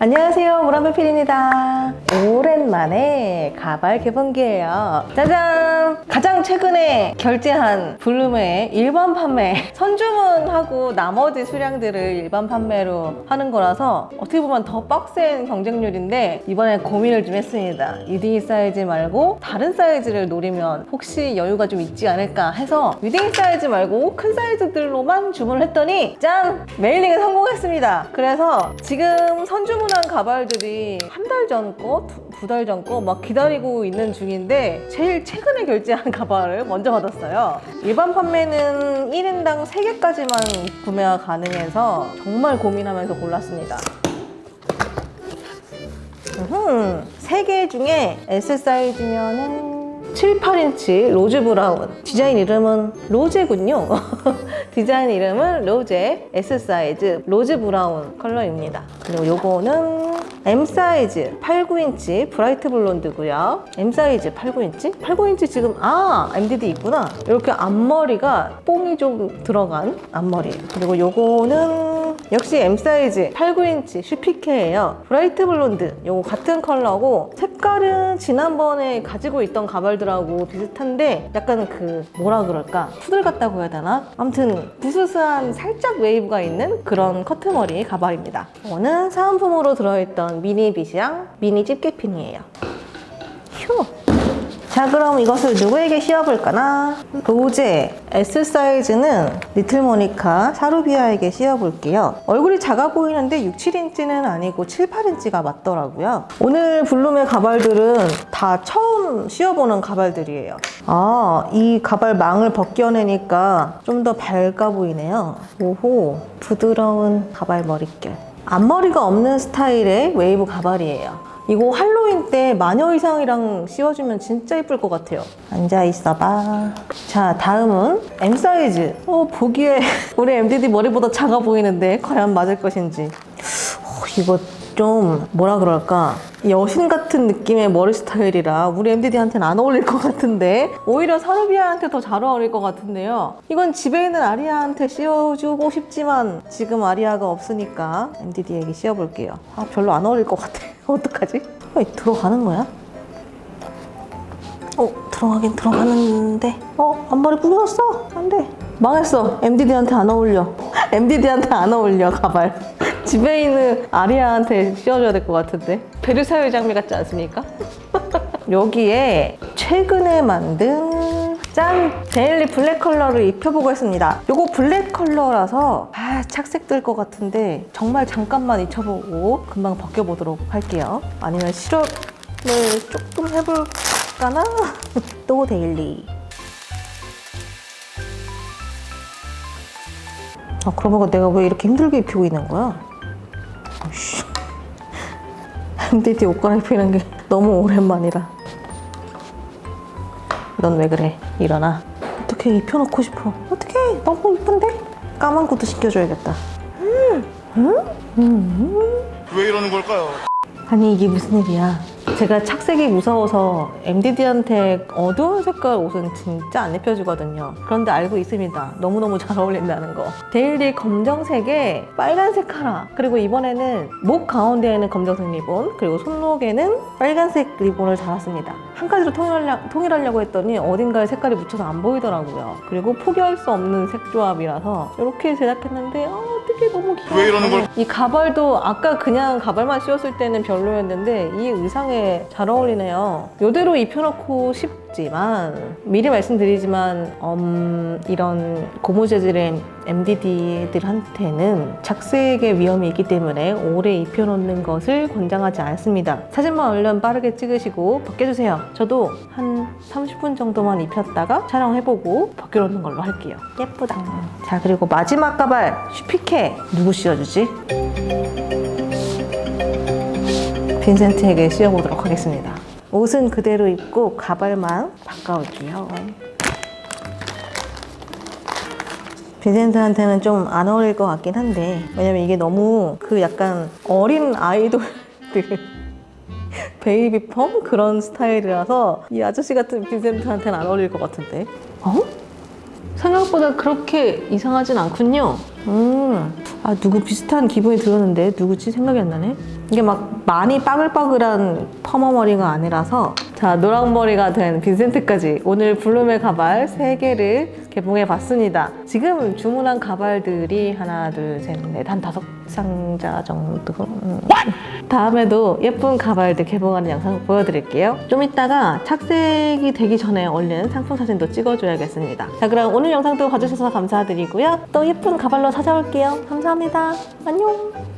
안녕하세요. 무람배필입니다. 오랜만에 가발 개봉기예요. 짜잔! 가장 최근에 결제한 블룸의 일반 판매. 선주문하고 나머지 수량들을 일반 판매로 하는 거라서 어떻게 보면 더 빡센 경쟁률인데 이번에 고민을 좀 했습니다. 유딩 사이즈 말고 다른 사이즈를 노리면 혹시 여유가 좀 있지 않을까 해서 유딩 사이즈 말고 큰 사이즈들로만 주문을 했더니 짠! 메일링에 성공했습니다. 그래서 지금 선주문 한 가발들이 한 달 전 거, 두 달 전 거 막 기다리고 있는 중인데 제일 최근에 결제한 가발을 먼저 받았어요. 일반 판매는 1인당 3개까지만 구매가 가능해서 정말 고민하면서 골랐습니다. 3개 중에 S 사이즈면은 7, 8인치 로즈 브라운. 디자인 이름은 로제군요. 디자인 이름은 로제 S 사이즈 로즈 브라운 컬러입니다. 그리고 요거는 M 사이즈 8, 9인치 브라이트 블론드고요. M 사이즈 8, 9인치? 8, 9인치 지금 아 MDD 있구나. 이렇게 앞머리가 뽕이 좀 들어간 앞머리. 그리고 요거는 역시 M 사이즈 8, 9인치 슈피케예요. 브라이트 블론드. 요거 같은 컬러고 색깔은 지난번에 가지고 있던 가발들하고 비슷한데 약간 그 뭐라 그럴까? 푸들 같다고 해야 되나? 아무튼 부스스한 살짝 웨이브가 있는 그런 커트머리 가발입니다. 이거는 사은품으로 들어있던 미니 빗이랑 미니 집게핀이에요. 휴. 자 그럼 이것을 누구에게 씌워볼까나? 로제 S 사이즈는 리틀 모니카 사루비아에게 씌워볼게요. 얼굴이 작아 보이는데 6, 7인치는 아니고 7, 8인치가 맞더라고요. 오늘 블룸의 가발들은 다 처음 씌워보는 가발들이에요. 아 이 가발 망을 벗겨내니까 좀 더 밝아 보이네요. 오호 부드러운 가발 머릿결 앞머리가 없는 스타일의 웨이브 가발이에요 이거 할로윈 때 마녀 의상이랑 씌워주면 진짜 예쁠 것 같아요. 앉아 있어봐. 자, 다음은 M 사이즈. 어, 보기에 우리 MDD 머리보다 작아 보이는데 과연 맞을 것인지. 어, 이거 좀 뭐라 그럴까? 여신 같은 느낌의 머리 스타일이라 우리 MDD한테는 안 어울릴 것 같은데 오히려 사루비아한테 더 잘 어울릴 것 같은데요. 이건 집에 있는 아리아한테 씌워주고 싶지만 지금 아리아가 없으니까 MDD에게 씌워볼게요. 아 별로 안 어울릴 것 같아. 어떡하지? 어, 들어가는 거야? 어 들어가긴 들어가는데. 어 앞머리 부러졌어. 안돼. 망했어. MDD한테 안 어울려. MDD한테 안 어울려 가발 집에 있는 아리아한테 씌워줘야 될 것 같은데 베르사유 장미 같지 않습니까? 여기에 최근에 만든 짠! 데일리 블랙 컬러를 입혀보고 했습니다. 요거 블랙 컬러라서 아 착색 될것 같은데 정말 잠깐만 입혀보고 금방 벗겨보도록 할게요. 아니면 실험을 조금 해볼까나? 또 데일리. 아 그러고 내가 왜 이렇게 힘들게 입히고 있는 거야? MDD 옷 갈아입히는 게 너무 오랜만이라. 넌 왜 그래? 일어나. 어떻게 입혀놓고 싶어? 어떻게? 너무 이쁜데? 까만 구두 시켜줘야겠다. 왜 이러는 걸까요? 아니 이게 무슨 일이야? 제가 착색이 무서워서 MDD한테 어두운 색깔 옷은 진짜 안 입혀주거든요. 그런데 알고 있습니다. 너무너무 잘 어울린다는 거. 데일리 검정색에 빨간색 카라. 그리고 이번에는 목 가운데에는 검정색 리본, 그리고 손목에는 빨간색 리본을 달았습니다. 한 가지로 통일하려, 통일하려고 했더니 어딘가에 색깔이 묻혀서 안 보이더라고요. 그리고 포기할 수 없는 색 조합이라서 이렇게 제작했는데 아, 어 떻게 너무 귀여워. 왜 이러는 걸? 이 가발도 아까 그냥 가발만 씌웠을 때는 별로였는데 이 의상에 잘 어울리네요. 이대로 입혀놓고 싶 지만 미리 말씀드리지만 음, 이런 고무 재질의 MDD들한테는 착색의 위험이 있기 때문에 오래 입혀놓는 것을 권장하지 않습니다. 사진만 얼른 빠르게 찍으시고 벗겨주세요. 저도 한 30분 정도만 입혔다가 촬영해보고 벗겨놓는 걸로 할게요. 예쁘다. 자 그리고 마지막 가발 슈피케 누구 씌워주지? 빈센트에게 씌워보도록 하겠습니다. 옷은 그대로 입고 가발만 바꿔올게요. 빈센트한테는 좀 안 어울릴 것 같긴 한데 왜냐면 이게 너무 그 약간 어린 아이돌들 베이비 펌? 그런 스타일이라서 이 아저씨 같은 빈센트한테는 안 어울릴 것 같은데. 어? 생각보다 그렇게 이상하진 않군요. 음, 아 누구 비슷한 기분이 들었는데 누구지? 생각이 안 나네 이게 막 많이 빠글빠글한 퍼머 머리가 아니라서 자 노랑 머리가 된 빈센트까지 오늘 블룸의 가발 3개를 개봉해 봤습니다. 지금 주문한 가발들이 하나 둘셋넷한 다섯 상자 정도. 음. 다음에도 예쁜 가발들 개봉하는 영상 보여드릴게요. 좀 이따가 착색이 되기 전에 얼른 상품 사진도 찍어줘야겠습니다. 자 그럼 오늘 영상도 봐주셔서 감사드리고요. 또 예쁜 가발로 찾아올게요. 감사합니다. 안녕.